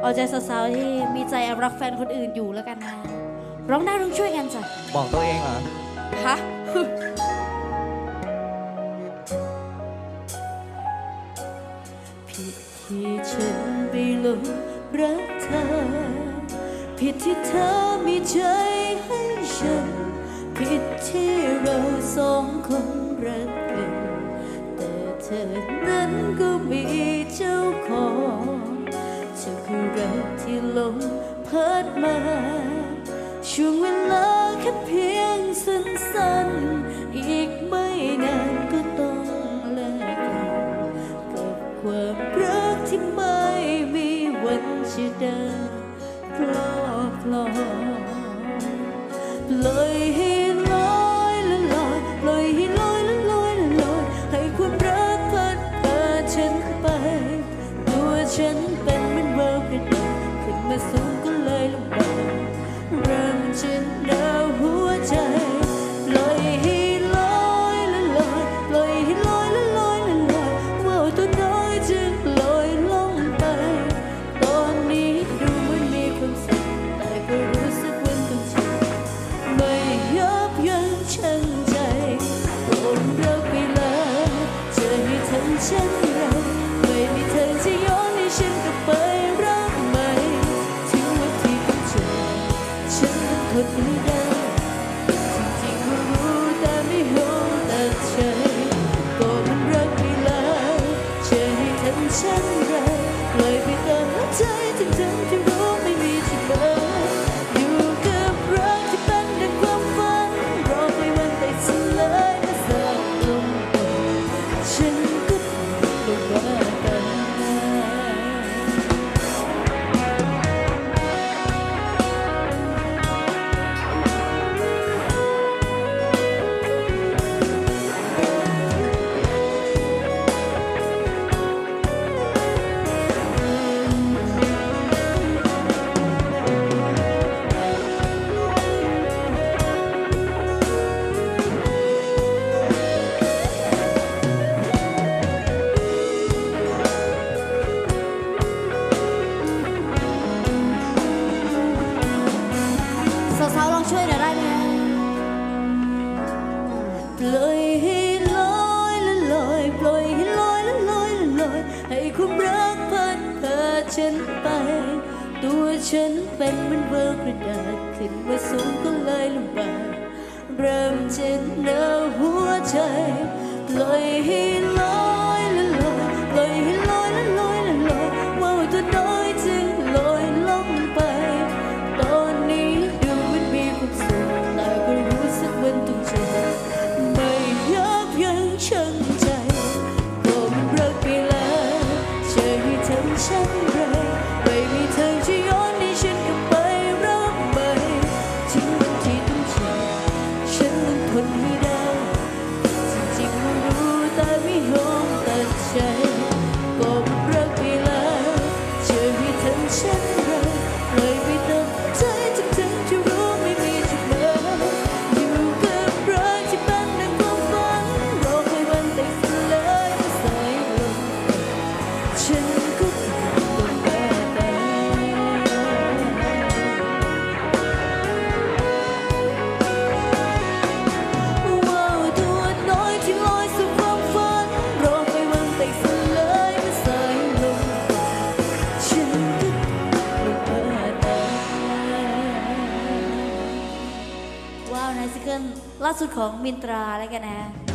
เอาใจสาวๆที่มีใจแอบรักแฟนคนอื่นอยู่แล้วกันนะ ร้องได้ต้องช่วยกันจ้ะบอกตัวเองเหรอ ฮะ ผิดที่ฉันไปหลงรักเธอ ผิดที่เธอมีใจให้ฉัน ผิดที่เราสองคนรักกัน แต่เธอนั้นก็มีเจ้าของเจ้าคือ รักที่ลงพัดมา ช่วงเวลาแค่เพียงสั้นๆ อีกไม่นานก็ต้องเลิกกันกับความรักที่ไม่มีวันจะเดินปลอบปลอบปล่อยให้ ทำเช่นไรไม่มีทางจะย้อนให้ฉันกลับไปรักใหม่ถึงวันที่ต้องจอฉันต้องทนไม่ได้จริงๆก็รู้แต่ไม่รู้ตัดใจก็มันรักไปแล้วจะให้ทำเช่นไรปล่อยไปตามหัวใจทั้งที่รู้ ค ปล่อยให้ลอยละลอยปล่อยให้ลอยละลอยละลอยให้ความรักพัดพาฉันไป ตัวฉันเป็นเหมือนเบอร์กระดาษขึ้นมาสูงก็เลยลำบากเริ่มจะหนาหัวใจปล่อยให้ลอยละลอยปล่อยให้ลอยละลอยละลอยว่าตัวน้อยจึง ใล่าสุดของมินตราแล้วกันนะ